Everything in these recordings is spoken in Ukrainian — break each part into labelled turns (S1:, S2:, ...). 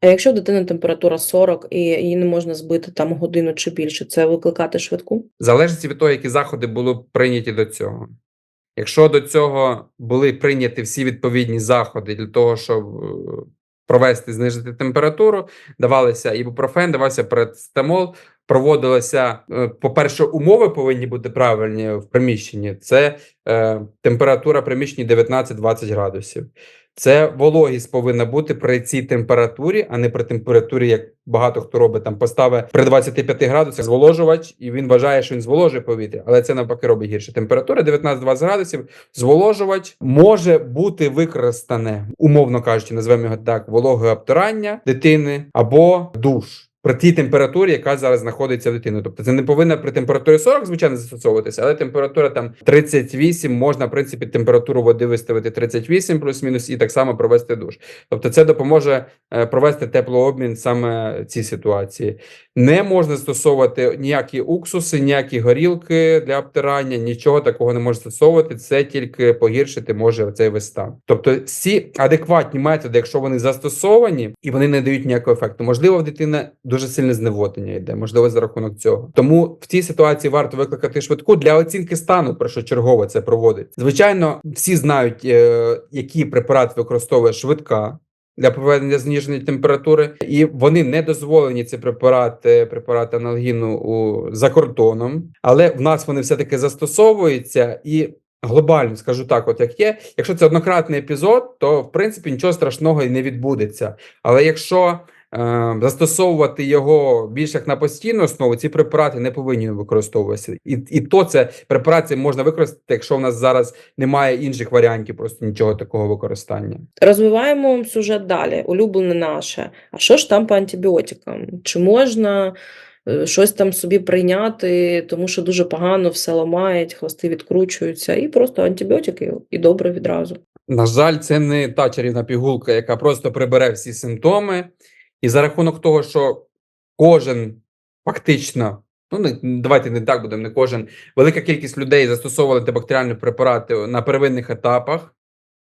S1: А якщо в дитини температура 40 і її не можна збити там годину чи більше, це викликати швидку?
S2: Залежить від того, які заходи були прийняті до цього. Якщо до цього були прийняті всі відповідні заходи для того, щоб е, провести знижити температуру, давалися ібупрофен, давався парацетамол, проводилися, е, по-перше, умови повинні бути правильні в приміщенні. Це е, температура приміщення 19-20 градусів. Це вологість повинна бути при цій температурі, а не при температурі, як багато хто робить там постави при 25 градусах зволожувач, і він вважає, що він зволожує повітря, але це навпаки робить гірше. Температура 19-20 градусів. Зволожувач може бути використане, умовно кажучи, називаємо його так: вологе обтирання дитини або душ. При тій температурі, яка зараз знаходиться в дитини. Тобто це не повинна при температурі 40, звичайно, застосовуватися, але температура там 38, можна, в принципі, температуру води виставити 38 плюс-мінус, і так само провести душ. Тобто, це допоможе е, провести теплообмін саме в цій ситуації. Не можна застосовувати ніякі уксуси, ніякі горілки для обтирання, нічого такого не можна застосовувати. Це тільки погіршити може цей весь стан. Тобто, всі адекватні методи, якщо вони застосовані і вони не дають ніякого ефекту, можливо, в дитини дуже сильне зневоднення йде, можливо, за рахунок цього. Тому в цій ситуації варто викликати швидку для оцінки стану, першочергово це проводить. Звичайно, всі знають, е, які препарати використовує швидка. Для проведення зниження температури, і вони не дозволені ці препарати, препарати аналгіну у за кордоном, але в нас вони все таки застосовуються і глобально скажу так, от як є. Якщо це однократний епізод, то в принципі нічого страшного і не відбудеться. Але якщо застосовувати його більш як на постійну основу, ці препарати не повинні використовуватися. І, і то це препарати можна використати, якщо в нас зараз немає інших варіантів, просто нічого такого використання.
S1: Розвиваємо сюжет далі. Улюблене наше. А що ж там по антибіотикам? Чи можна е, щось там собі прийняти, тому що дуже погано все ламають, хвости відкручуються, і просто антибіотики, і добре відразу.
S2: На жаль, це не та чарівна пігулка, яка просто прибере всі симптоми, і за рахунок того, що кожен фактично, ну давайте не так будемо, не кожен, велика кількість людей застосовували антибактеріальні препарати на первинних етапах,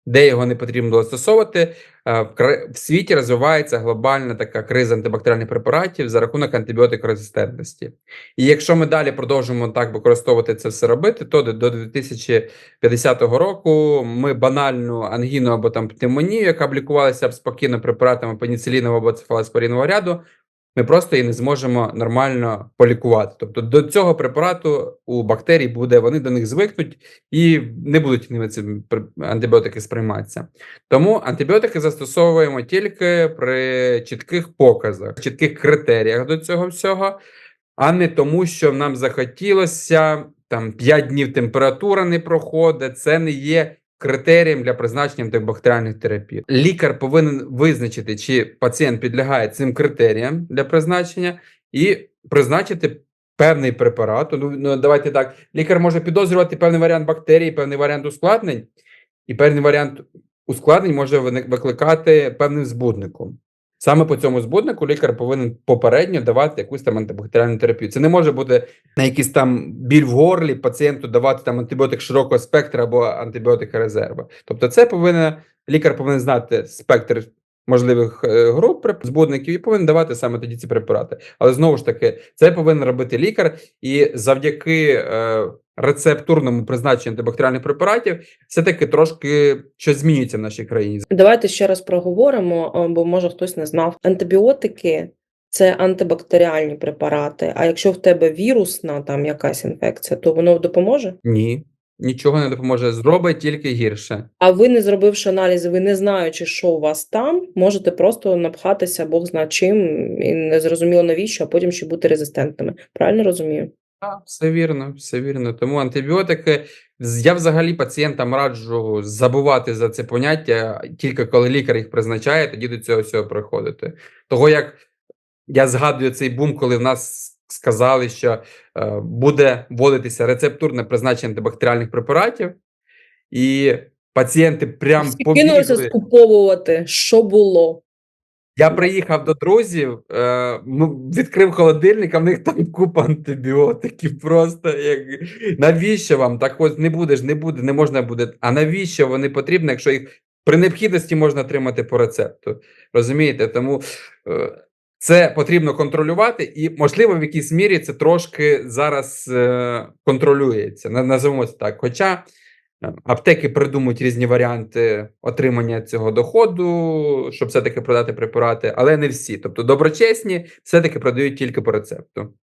S2: де його не потрібно було застосовувати. е, В світі розвивається глобальна така криза антибактеріальних препаратів за рахунок антибіотикорезистентності. І якщо ми далі продовжимо так використовувати це все робити, то до- до 2050 року ми банальну ангіну або там пневмонію, яка б лікувалася б спокійно препаратами пеніцилінового або цефалоспорінового ряду, ми просто її не зможемо нормально полікувати. Тобто до цього препарату у бактерій буде, вони до них звикнуть і не будуть ними ці антибіотики сприйматися. Тому антибіотики застосовуємо тільки при чітких показах, чітких критеріях до цього всього, а не тому, що нам захотілося там 5 днів температура не проходить. Це не є критерієм для призначення антибактеріальних терапій. Лікар повинен визначити, чи пацієнт підлягає цим критеріям для призначення, і призначити певний препарат. Ну, ну давайте так. Лікар може підозрювати певний варіант бактерій, певний варіант ускладнень, і певний варіант ускладнень може викликати певним збудником. Саме по цьому збуднику лікар повинен попередньо давати якусь там антибактеріальну терапію. Це не може бути на якийсь там біль в горлі пацієнту давати там антибіотик широкого спектра або антибіотика резерва. Тобто, це повинен лікар повинен знати спектр можливих е, груп збудників і повинен давати саме тоді ці препарати. Але знову ж таки, це повинен робити лікар, і завдяки е, рецептурному призначенню антибактеріальних препаратів, все таки трошки щось змінюється в нашій країні.
S1: Давайте ще раз проговоримо, бо може хтось не знав. Антибіотики це антибактеріальні препарати. А якщо в тебе вірусна там якась інфекція, то воно допоможе?
S2: Ні, нічого не допоможе. Зробить тільки гірше.
S1: А ви, не зробивши аналізи, ви не знаючи, що у вас там, можете просто напхатися Бог зна чим, і не зрозуміло навіщо, а потім ще бути резистентними. Правильно розумію?
S2: Так, все вірно, все вірно. Тому антибіотики я взагалі пацієнтам раджу забувати за це поняття, тільки коли лікар їх призначає, тоді до цього всього приходити. Того як я згадую цей бум, коли в нас сказали, що е, буде вводитися рецептурне призначення антибактеріальних препаратів, і пацієнти прям побігли.
S1: скуповувати, що було.
S2: Я приїхав до друзів, е, ну, відкрив холодильник, а в них там купа антибіотиків. Просто як навіщо вам? Так ось не буде ж, не буде, не можна буде. А навіщо вони потрібні, якщо їх При необхідності можна отримати по рецепту. Розумієте? Тому е, це потрібно контролювати, і, можливо, в якійсь мірі це трошки зараз е, контролюється. на- Називаємо це так. Хоча аптеки придумують різні варіанти отримання цього доходу, щоб все-таки продати препарати, але не всі. Тобто доброчесні все-таки продають тільки по рецепту.